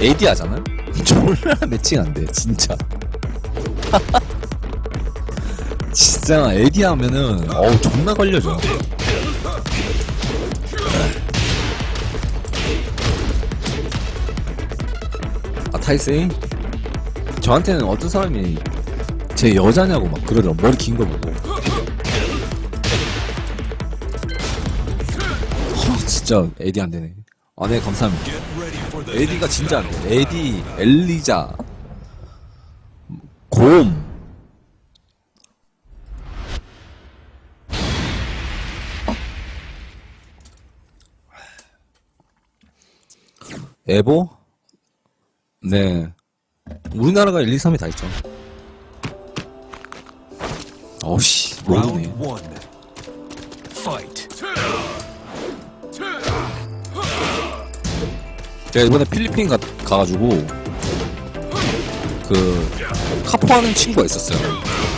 AD 하잖아? 졸라 매칭 안 돼, 진짜. 진짜 AD 하면은, 어우, 존나 걸려져. 아, 타이세이? 저한테는 어떤 사람이 제 여자냐고 막 그러더라. 머리 긴 거 보고. 허, 진짜 AD 안 되네. 아, 네, 감사합니다. AD가 진짜 안 돼. AD, 엘리자, 곰. 에보? 네. 우리나라가 1, 2, 3이 다 있죠. round 모르네. 제가 이번에 필리핀 가, 가가지고, 그, 카포 하는 친구가 있었어요.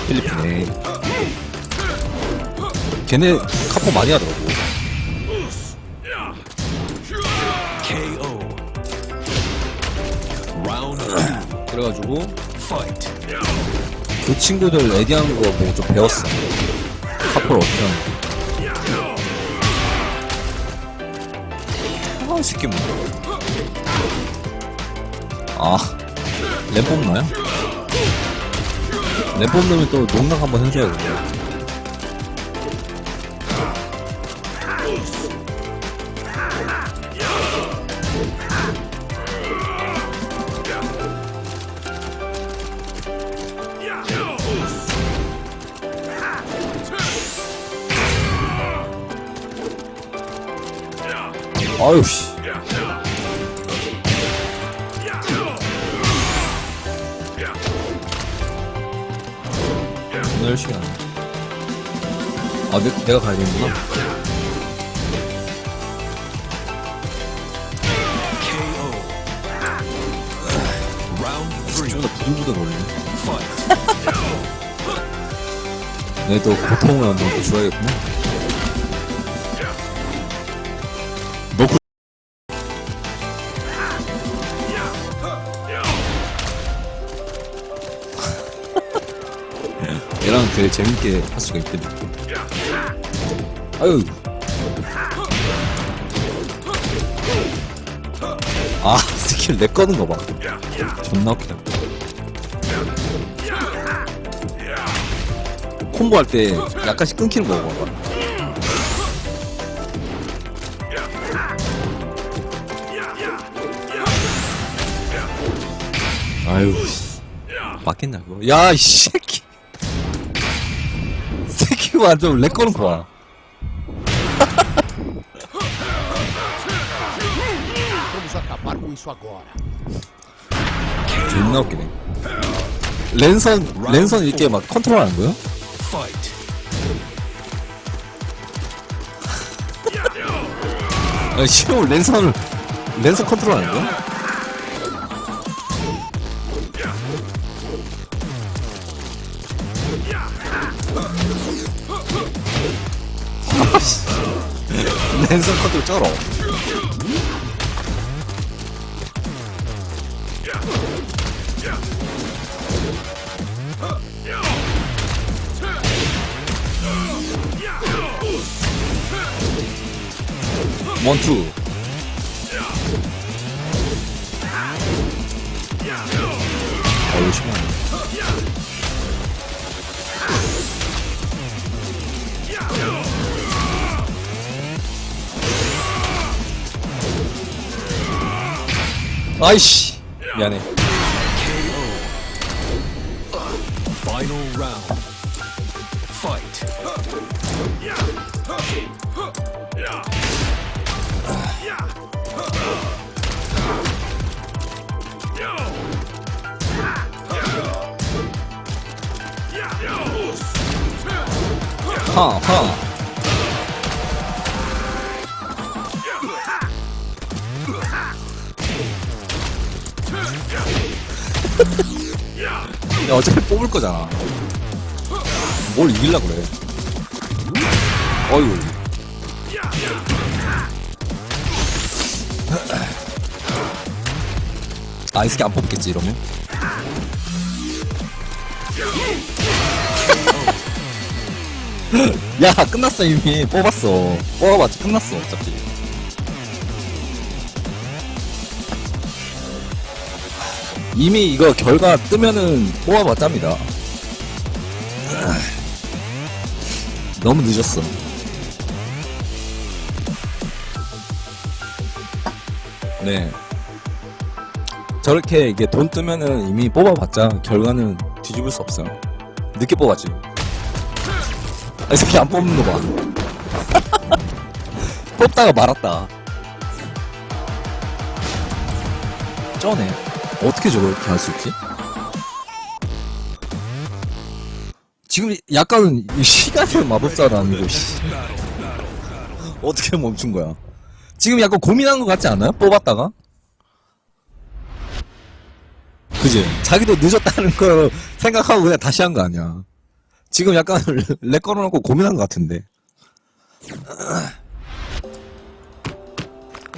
필리핀에. 걔네 카포 많이 하더라고. 그래가지고. 그 친구들 에디 하는 거 보고 좀 배웠어. 카포를 어떻게 하는지. 아, 이 새끼 뭐. 아, 랩 뽑나요? 랩 뽑으면 또 농락 한번 해줘야겠네. 아유, 씨. 오늘 열심히 하네. 아, 내, 내가 가야 되는구나. KO. Round three. 좀더 부들부들 거리네. Fight. 내또 고통을 한번 줘야겠구나. 되게 재밌게 할 수가 있겠네. 아유. 아, 스킬 내 꺼는 거 봐. 존나 웃기다. 콤보 할 때 약간씩 끊기는 거 봐봐. 아유, 씨. 맞겠냐고. 야, 이 새끼. 거는 거 봐. Vamos acabar com isso agora. 존나 웃기네. 랜선, 랜선 이렇게 막 컨트롤 하는 거요? 아, 시험 랜선을, 랜선 컨트롤 하는 거야? 랜선 컨트롤 쩔어. 원투. 어, 열심히 하네. 아이씨. 미안해. Final round. Fight. 하, 하. 야, 어차피 뽑을 거잖아. 뭘 이길라 그래. 어이구. 아, 이 새끼 안 뽑겠지, 이러면? 야, 끝났어, 이미. 뽑았어. 뽑아봤자 끝났어, 어차피. 이미 이거 결과 뜨면은 뽑아봤답니다. 너무 늦었어. 네. 저렇게 이게 돈 뜨면은 이미 뽑아봤자 결과는 뒤집을 수 없어요. 늦게 뽑았지. 아, 이 새끼 안 뽑는 거 봐. 뽑다가 말았다. 쩌네. 어떻게 저렇게 할 수 있지? 지금 약간은 이 시간의 아니고, 씨. 어떻게 멈춘 거야? 지금 약간 고민한 것 같지 않아요? 뽑았다가? 그지? 자기도 늦었다는 거 생각하고 그냥 다시 한 거 아니야. 지금 약간 렉 걸어놓고 고민한 것 같은데.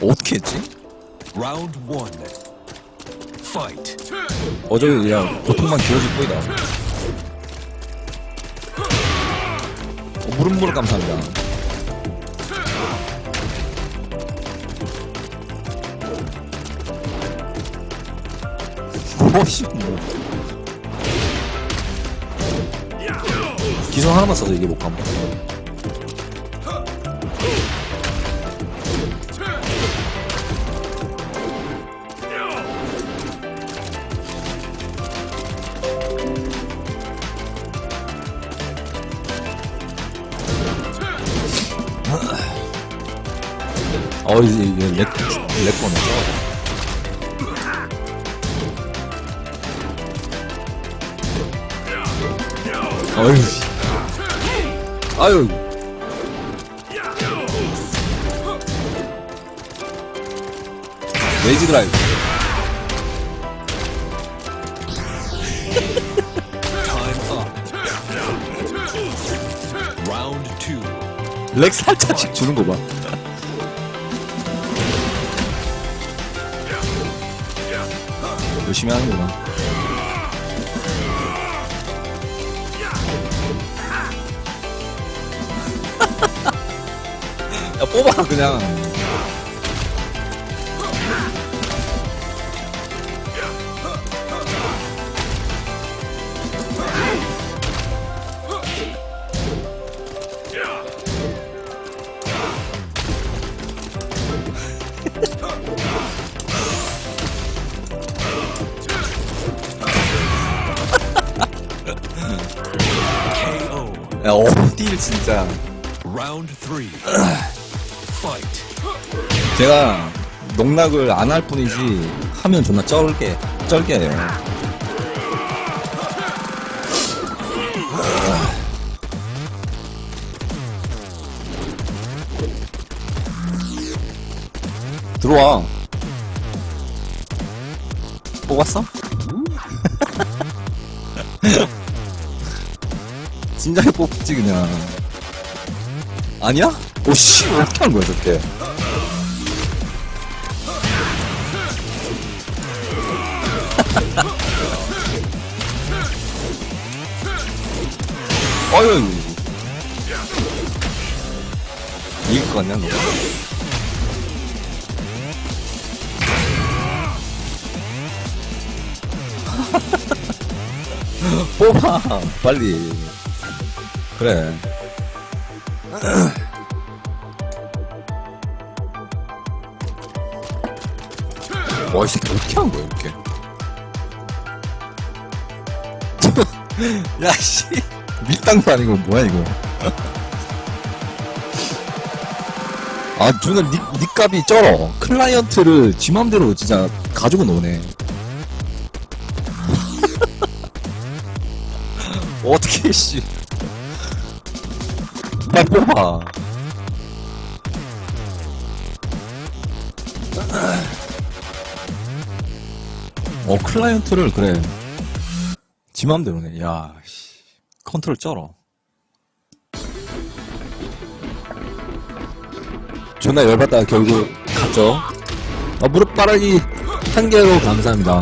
어떻게 했지? One. Fight. 어제 그냥 고통만 지워질 뿐이다. 어, 무릎 무릎 감사합니다. 뭐씨 뭐. 기성 하나만 써서 이게 못 감. 어 이제 이게 렉, 렉 거네. 어휴. 아유. 레이지 드라이브. 렉 살짝씩 주는 거 봐. 열심히 하는구나. 야, 뽑아, 그냥. 야, 어딜 진짜. Round three. Fight. 제가 농락을 안 할 뿐이지 하면 존나 쩔게 쩔게 해요. 들어와. 뽑았어? 진작에 뽑지 그냥. 아니야? 오씨 어떻게 하는 거야 저렇게? 어휴 이길 것 같냐 너 뽑아 빨리 그래 와 이 새끼 어떻게 한 거야 이렇게 야, 씨. 밀당도 아니고, 뭐야, 이거. 아, 존나 니, 니 값이 쩔어. 클라이언트를 지 맘대로 진짜 가지고 노네. 어떻게, 씨. 빨리 뽑아. 어, 클라이언트를, 그래. 지 맘대로네. 야, 씨. 컨트롤 쩔어. 존나 열받다가 결국 갔죠. 아, 무릎 바라기. 한 개로 감사합니다.